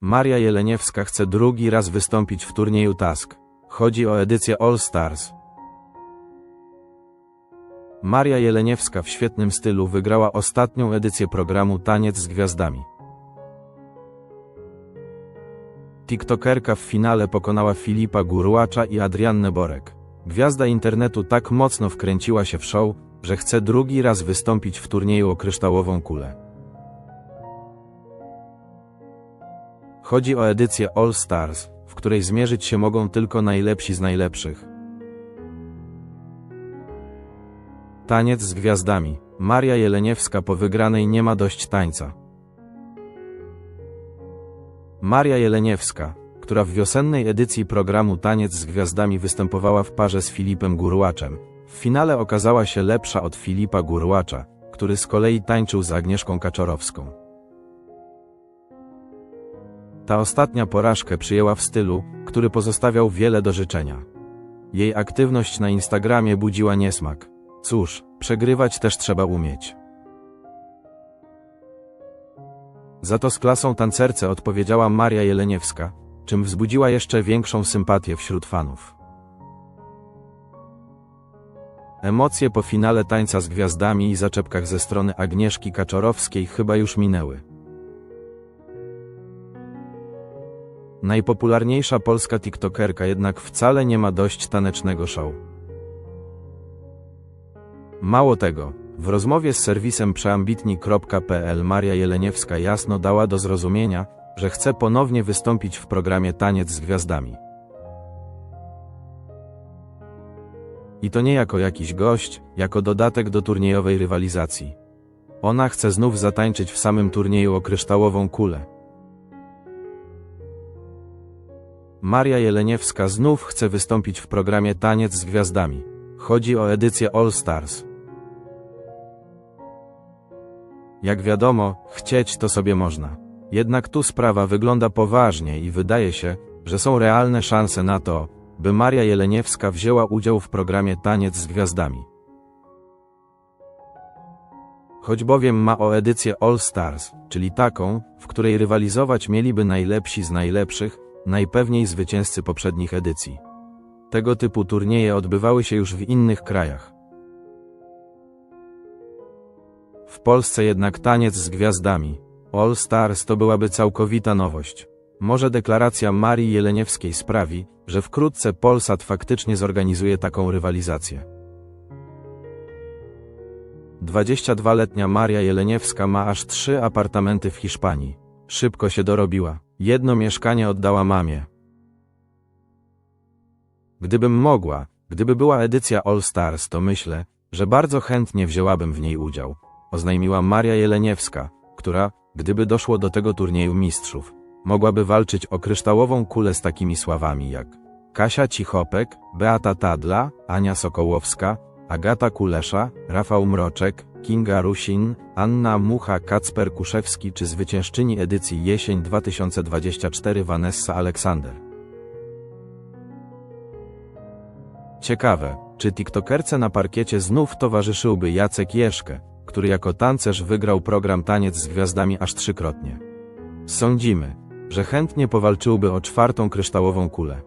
Maria Jeleniewska chce drugi raz wystąpić w turnieju Task. Chodzi o edycję All Stars. Maria Jeleniewska w świetnym stylu wygrała ostatnią edycję programu Taniec z Gwiazdami. TikTokerka w finale pokonała Filipa Gurłacza i Adriannę Borek. Gwiazda internetu tak mocno wkręciła się w show, że chce drugi raz wystąpić w turnieju o kryształową kulę. Chodzi o edycję All Stars, w której zmierzyć się mogą tylko najlepsi z najlepszych. Taniec z gwiazdami. Maria Jeleniewska po wygranej nie ma dość tańca. Maria Jeleniewska, która w wiosennej edycji programu Taniec z Gwiazdami występowała w parze z Filipem Gurłaczem, w finale okazała się lepsza od Filipa Gurłacza, który z kolei tańczył z Agnieszką Kaczorowską. Ta ostatnia porażkę przyjęła w stylu, który pozostawiał wiele do życzenia. Jej aktywność na Instagramie budziła niesmak. Cóż, przegrywać też trzeba umieć. Za to z klasą tancerce odpowiedziała Maria Jeleniewska, czym wzbudziła jeszcze większą sympatię wśród fanów. Emocje po finale tańca z gwiazdami i zaczepkach ze strony Agnieszki Kaczorowskiej chyba już minęły. Najpopularniejsza polska TikTokerka jednak wcale nie ma dość tanecznego show. Mało tego, w rozmowie z serwisem przeambitni.pl Maria Jeleniewska jasno dała do zrozumienia, że chce ponownie wystąpić w programie Taniec z Gwiazdami. I to nie jako jakiś gość, jako dodatek do turniejowej rywalizacji. Ona chce znów zatańczyć w samym turnieju o kryształową kulę. Maria Jeleniewska znów chce wystąpić w programie Taniec z Gwiazdami. Chodzi o edycję All Stars. Jak wiadomo, chcieć to sobie można. Jednak tu sprawa wygląda poważnie i wydaje się, że są realne szanse na to, by Maria Jeleniewska wzięła udział w programie Taniec z Gwiazdami. Choć bowiem ma o edycję All Stars, czyli taką, w której rywalizować mieliby najlepsi z najlepszych, najpewniej zwycięzcy poprzednich edycji. Tego typu turnieje odbywały się już w innych krajach. W Polsce jednak taniec z gwiazdami, All Stars to byłaby całkowita nowość. Może deklaracja Marii Jeleniewskiej sprawi, że wkrótce Polsat faktycznie zorganizuje taką rywalizację. 22-letnia Maria Jeleniewska ma aż trzy apartamenty w Hiszpanii. Szybko się dorobiła. Jedno mieszkanie oddała mamie. Gdybym mogła, gdyby była edycja All Stars, to myślę, że bardzo chętnie wzięłabym w niej udział, oznajmiła Maria Jeleniewska, która, gdyby doszło do tego turnieju mistrzów, mogłaby walczyć o kryształową kulę z takimi sławami jak Kasia Cichopek, Beata Tadla, Ania Sokołowska, Agata Kulesza, Rafał Mroczek, Kinga Rusin, Anna Mucha Kacper Kuszewski czy zwyciężczyni edycji jesień 2024 Vanessa Aleksander. Ciekawe, czy tiktokerce na parkiecie znów towarzyszyłby Jacek Jeszkę, który jako tancerz wygrał program Taniec z Gwiazdami aż trzykrotnie. Sądzimy, że chętnie powalczyłby o czwartą kryształową kulę.